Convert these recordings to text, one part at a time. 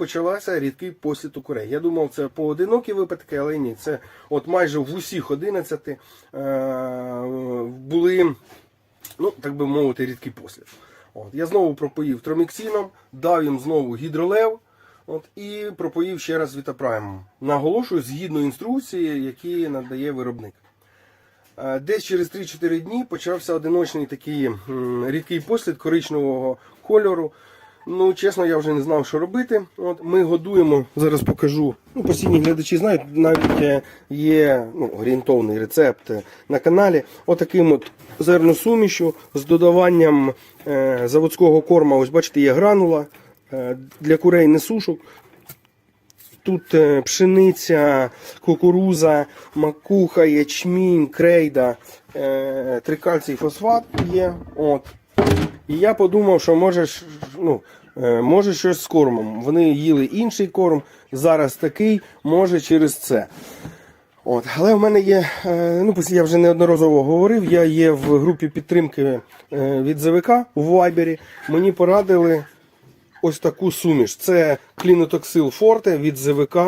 почалася рідкий послід у курей. Я думав, це поодинокі випадки, але ні. Це от майже в усіх 11 е, були, ну, так би мовити, рідкий послід. От, я знову пропоїв троміксином, дав їм знову гідролев. От, і пропоїв ще раз вітапраймом. Наголошую, згідно інструкції, які надає виробник. Е, Десь через 3-4 дні почався одиночний такий рідкий послід коричневого кольору. Ну, чесно, я вже не знав, що робити. От ми годуємо, зараз покажу. Ну, постійні глядачі знають, навіть е, є ну, орієнтовний рецепт е, на каналі. Отаким от зерносумішю з додаванням е, заводського корма. Ось бачите, є гранула е, для курей несушок. Тут е, пшениця, кукуруза, макуха, ячмінь, крейда, е, трикальцій фосфат є. От. І я подумав, що може, ну, е, може щось з кормом. Вони їли інший корм, зараз такий, може через це. От. Але в мене є, е, ну я вже неодноразово говорив, я є в групі підтримки е, від ЗВК у Вайбері. Мені порадили ось таку суміш. Це клінотоксил Форте від ЗВК,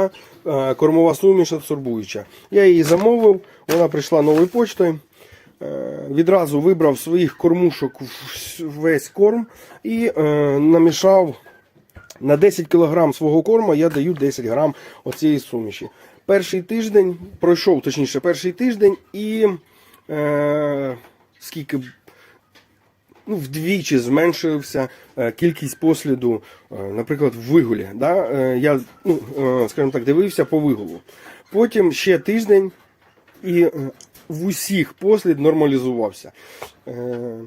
кормова суміш адсорбуюча. Я її замовив, вона прийшла новою почтою. Е, Відразу вибрав своїх кормушок весь корм і е, намішав на 10 кг свого корму я даю 10 грам оцієї суміші. Перший тиждень пройшов, точніше, перший тиждень і е, скільки ну, вдвічі зменшився е, кількість посліду, наприклад, в вигулі. Да? Я, ну, скажімо так, дивився по вигулу. Потім ще тиждень і в усіх послід нормалізувався. Е,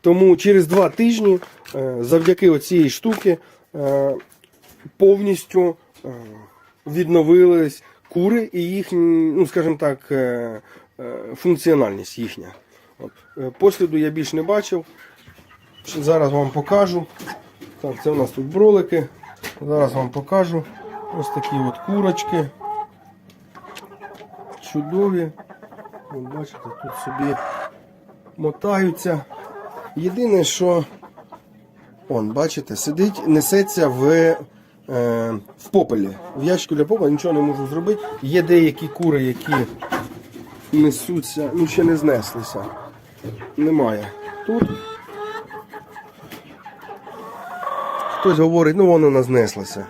Тому через два тижні, е, завдяки оцієї штуки, е, повністю відновились кури і їхні, ну скажімо так, функціональність їхня. Посліду я більш не бачив. Зараз вам покажу. Так, це у нас тут бролики. Зараз вам покажу. Ось такі от курочки. Чудові. Бачите, тут собі мотаються. Єдине, що он, бачите, сидить, несеться в, е, в попелі. В ящику для попела нічого не можу зробити. Є деякі кури, які несуться, ну ще не знеслися. Немає. Тут хтось говорить, ну воно знеслося.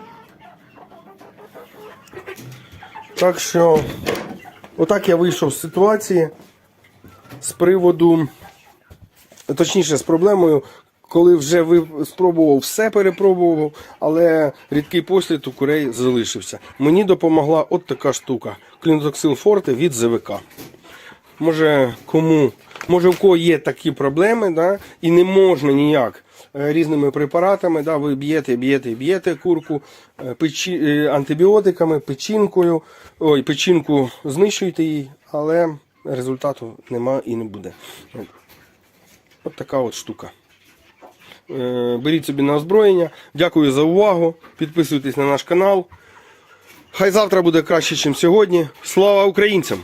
Так що, отак я вийшов з ситуації з приводу, точніше, з проблемою, коли вже ви спробував все перепробував, але рідкий послід у курей залишився. Мені допомогла от така штука. Клінотоксил Форте від ЗВК. Може, кому, може, в кого є такі проблеми, да, і не можна ніяк е, різними препаратами, да, ви б'єте, б'єте, б'єте курку е, печі, е, антибіотиками, печінкою, ой, печінку знищуєте її, але результату нема і не буде. От, така от штука. Беріть собі на озброєння. Дякую за увагу. Підписуйтесь на наш канал. Хай завтра буде краще, ніж сьогодні. Слава українцям!